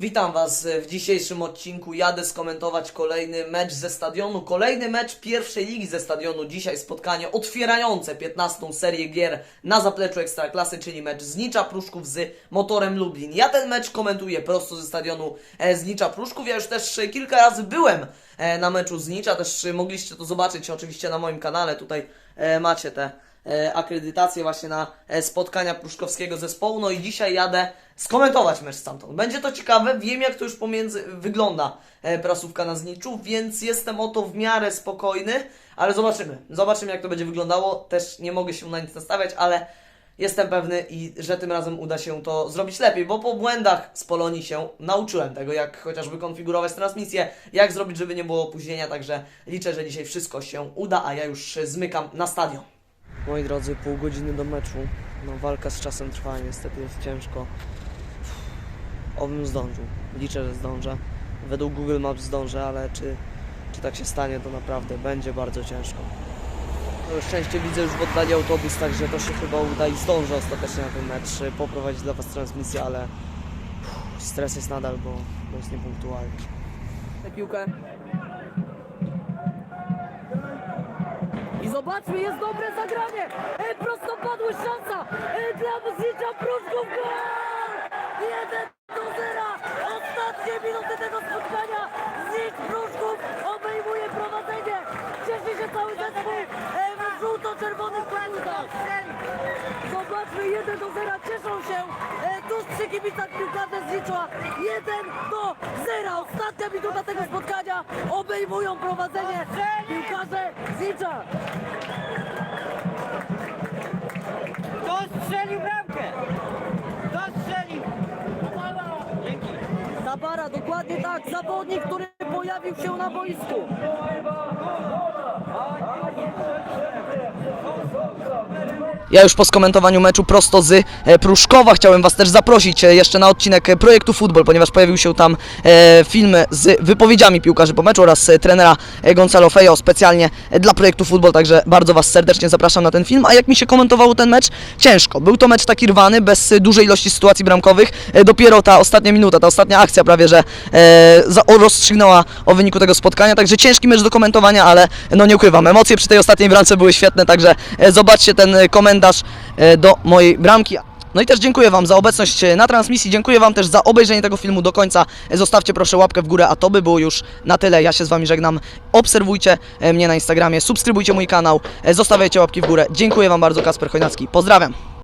Witam Was w dzisiejszym odcinku. Jadę skomentować kolejny mecz ze stadionu. Kolejny mecz pierwszej ligi ze stadionu. Dzisiaj spotkanie otwierające 15. serię gier na zapleczu Ekstraklasy, czyli mecz Znicza Pruszków z Motorem Lublin. Ja ten mecz komentuję prosto ze stadionu e, Znicza Pruszków. Ja już też kilka razy byłem e, na meczu Znicza. Też mogliście to zobaczyć oczywiście na moim kanale. Tutaj e, macie te akredytację właśnie na e, spotkania pruszkowskiego zespołu. No i dzisiaj jadę skomentować mecz stamtąd. Będzie to ciekawe, wiem jak to już pomiędzy wygląda e, prasówka na Zniczu, więc jestem o to w miarę spokojny, ale zobaczymy. Zobaczymy jak to będzie wyglądało. Też nie mogę się na nic nastawiać, ale jestem pewny i że tym razem uda się to zrobić lepiej, bo po błędach z Polonii się nauczyłem tego, jak chociażby konfigurować transmisję, jak zrobić, żeby nie było opóźnienia, także liczę, że dzisiaj wszystko się uda, a ja już e, zmykam na stadion. Moi drodzy, pół godziny do meczu. No, walka z czasem trwa, niestety jest ciężko. Obym zdążył. Liczę, że zdążę. Według Google Maps zdążę, ale czy, czy tak się stanie, to naprawdę będzie bardzo ciężko. Na szczęście widzę już w oddali autobus, także to się chyba uda i zdążę ostatecznie na ten mecz y, poprowadzić dla Was transmisję, ale stres jest nadal, bo, bo jest niepunktualny. tę piłkę. I zobaczmy, jest dobre zagranie! E, prostopadłość szansa! E, dla Znicza Pruszków gol! 1 do 0! Ostatnie minuty tego spotkania! Znicz Pruszków obejmuje prowadzenie! Cieszy się cały zespół e, w żółto-czerwonych kołudach! Zobaczmy, 1 do 0, cieszą się e, tuż przy kibicach piłkarze Znicza. 1 do 0, ostatnia minuta tego spotkania, obejmują prowadzenie Znicza. Kto strzelił bramkę? Kto strzelił? Dzięki. Zabara, dokładnie tak, zawodnik, który pojawił się na boisku. Ja już po skomentowaniu meczu prosto z e, Pruszkowa chciałem Was też zaprosić e, jeszcze na odcinek e, projektu Futbol, ponieważ pojawił się tam film z wypowiedziami piłkarzy po meczu oraz trenera Gonzalo Fejo specjalnie dla projektu Futbol, także bardzo Was serdecznie zapraszam na ten film. A jak mi się komentowało ten mecz? Ciężko. Był to mecz taki rwany, bez dużej ilości sytuacji bramkowych. Dopiero ta ostatnia minuta, ta ostatnia akcja prawie, że rozstrzygnęła o wyniku tego spotkania, także ciężki mecz do komentowania, ale no nie ukrywam, emocje przy tej ostatniej bramce były świetne, także zobaczcie ten komentarz e, do mojej bramki. No i też dziękuję Wam za obecność e, na transmisji, dziękuję Wam też za obejrzenie tego filmu do końca. E, Zostawcie proszę łapkę w górę, a to by było już na tyle. Ja się z Wami żegnam. Obserwujcie mnie na Instagramie, subskrybujcie mój kanał, zostawiajcie łapki w górę. Dziękuję Wam bardzo, Kasper Chojnacki. Pozdrawiam.